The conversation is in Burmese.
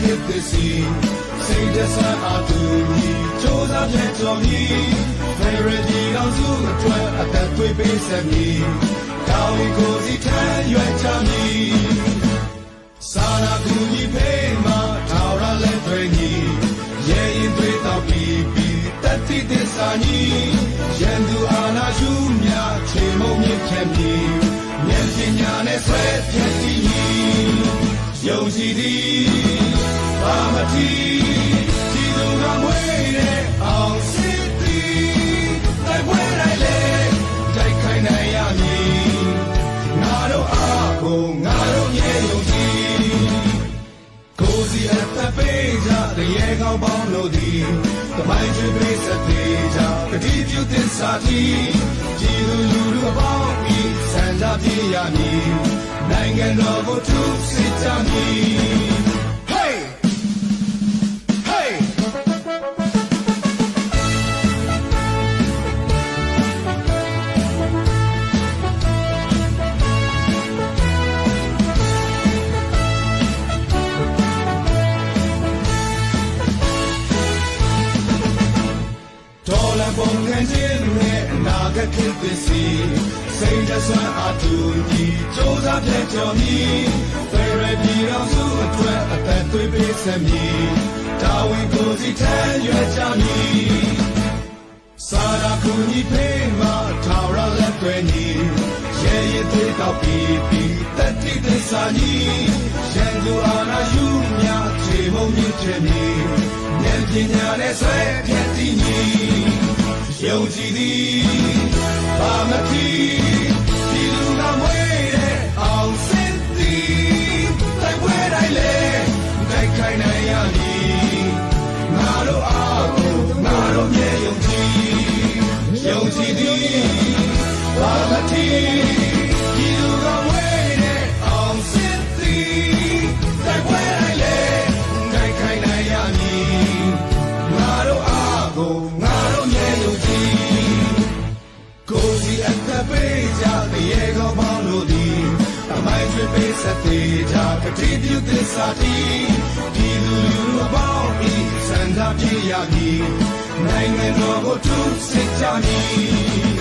ခေတ်သစ်စီစိတ်တဆန်းအားတူညီစူးစမ်းပြတော်မီဖေရဒီတော်စုအတွက်အသက်သွေးပေးဆက်မီတာဝန်ကိုစီထမ်းရွက်ချမီစာနာကူညီဖေးမှာထာဝရလက်တွေညီရဲရင်တွေတော့ပြီးပြီးတတိသစ္စာညီရန်သူအာနာရှုမြချေမုံမြင့်ဖြတ်မီဉာဏ်ပညာနဲ့ဆွဲဖြတ်တည်ညီ ယုံကြည်သည်ဘာမတိဒီလူကမွေးတဲ့အောင်စစ်သည်တိုက်ပွဲလိုက်လေတိုက်ခိုင်းနိုင်ရမည်ငါတို့အားကိုငါတို့ရဲ့ယုံကြည်ကိုစီအသက်ပေးကြတရေကောင်းပေါင်းလို့သည်တမိုင်းကျွေးပေးစသေးကြကတိပြုသစ္စာတီကြည်လူလူလူအပေါင်းဤစံကြပြေရမည် နိုင်ငံတော်ကိုထုစစ်ကြမည် အနာဂတ်ခေတ်သစ်စီစိတ်တဆွမ်းအတူညီစူးစမ်းပြတော်မီဖေရပြည်တော်စုအတွက်အသက်သွေးပေးဆက်မည်တာဝန်ကိုစီထမ်းရွက်ကြမည်စာရာကူညီဖေးမှာထာဝရလက်တွေညီရဲရဲသေးတော့ပြီးပြီးတတိသစ္စာညီရန်သူအာနာယူမြချေမုံမြင့်ချင်မည်ဉာဏ်ပညာနဲ့ဆွဲဖြတ်တည်ညီယုံ ကြည်သည်ဘာမတိဒီလူကမွေးတဲ့အောင်စင်သည်တိုက်ပွဲတိုင်းလေတိုက်ခိုင်းနိုင်ရမည်ငါတို့အားကိုငါတို့မြေယုံကြည်ယုံကြည်သည်ဘာမတိ ပေးဆက်သေးကြကတိပြုသစ္စာတီဒီလူလူအပေါင်းဤစံသာပြေရမည်နိုင်ငံတော်ကိုထုစစ်ကြမည်